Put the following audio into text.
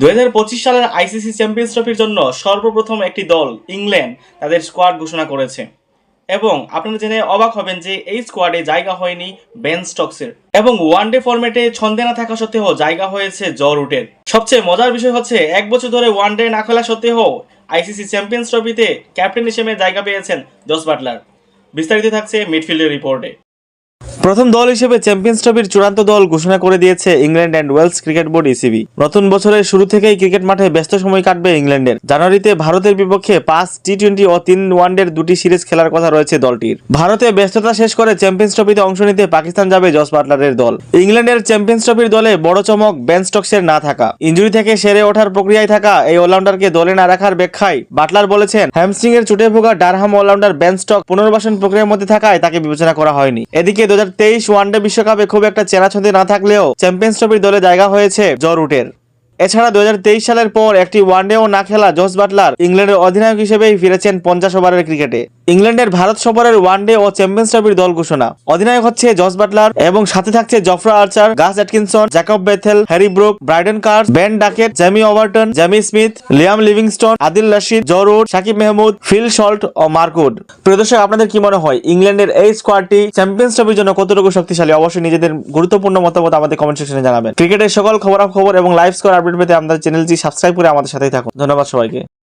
দুই হাজার পঁচিশ সালের আইসিসি চ্যাম্পিয়ন্স ট্রফির জন্য সর্বপ্রথম একটি দল, ইংল্যান্ড, তাদের স্কোয়াড ঘোষণা করেছে। এবং আপনারা জেনে অবাক হবেন যে এই স্কোয়াডে জায়গা হয়নি বেন স্টকসের। এবং ওয়ান ডে ফরম্যাটে ছন্দে না থাকা সত্ত্বেও জায়গা হয়েছে জ রুটের। সবচেয়ে মজার বিষয় হচ্ছে, এক বছর ধরে ওয়ান ডে না খেলা সত্ত্বেও আইসিসি চ্যাম্পিয়ন্স ট্রফিতে ক্যাপ্টেন হিসেবে জায়গা পেয়েছেন জস বাটলার। বিস্তারিত থাকছে মিডফিল্ডের রিপোর্টে প্রথম দল হিসেবে চ্যাম্পিয়ন্স ট্রফির চূড়ান্ত দল ঘোষণা করে দিয়েছে England and Wales cricket board ECB নতুন বছরের শুরু থেকেই ক্রিকেট মাঠে ব্যস্ত সময় কাটবে ইংল্যান্ডের। জানুয়ারিতে ভারতের বিপক্ষে পাঁচ টি টোয়েন্টি ও তিন ওয়ানডের দুটি সিরিজ খেলার কথা রয়েছে দলটির। ভারতে ব্যস্ততা শেষ করে চ্যাম্পিয়ন্স ট্রফিতে অংশ নিতে পাকিস্তান যাবে জস বাটলারের দল। ইংল্যান্ডের চ্যাম্পিয়ন্স ট্রফির দলে বড় চমক বেন স্টকসের না থাকা। ইঞ্জুরি থেকে সেরে ওঠার প্রক্রিয়ায় থাকা এই অলরাউন্ডারকে দলে না রাখার ব্যাখ্যায় বাটলার বলেছেন হ্যামস্ট্রিং এর চুটে ভোগা ডারহাম অলরাউন্ডার বেন স্টক পুনর্বাসন প্রক্রিয়ার মধ্যে থাকায় তাকে বিবেচনা করা হয়নি। এদিকে দু হাজার ওয়ানডে বিশ্বকাপে খুব একটা চেনাছন্দে না থাকলেও চ্যাম্পিয়ন্স ট্রফির দলে জায়গা হয়েছে জরুটের এছাড়া দু হাজার তেইশ সালের পর একটি ওয়ানডেও না খেলা জোস বাটলার ইংল্যান্ডের অধিনায়ক হিসেবেই ফিরেছেন পঞ্চাশ ওভারের ক্রিকেটে। ইংল্যান্ডের ভারত সফরের ওয়ানডে ও চ্যাম্পিয়ন্স ট্রফির দল ঘোষণা। অধিনায়ক হচ্ছে জস বাটলার এবং সাথে থাকছে Jofra Archer, Gus Atkinson, Jacob Bethell, Harry Brook, Brydon Carse Ben Duckett, Jamie Overton, Jamie Smith, Liam Livingstone, Adil Rashid Joe Root Saqib Mahmood, Phil Salt ও মার্কুড প্রিয় দর্শক, আপনাদের কি মনে হয়, ইংল্যান্ডের এই স্কোয়াডটি চ্যাম্পিয়ন্স ট্রফির জন্য কতটুকু শক্তিশালী? অবশ্যই নিজেদের গুরুত্বপূর্ণ মতামত আমাদের কমেন্ট সেকশনে জানাবেন। ক্রিকেটের সকল খবরাখবর এবং লাইভ স্কোর আপডেট পেতে আমাদের চ্যানেলটি সাবস্ক্রাইব করে আমাদের সাথেই থাকুন। ধন্যবাদ সবাইকে।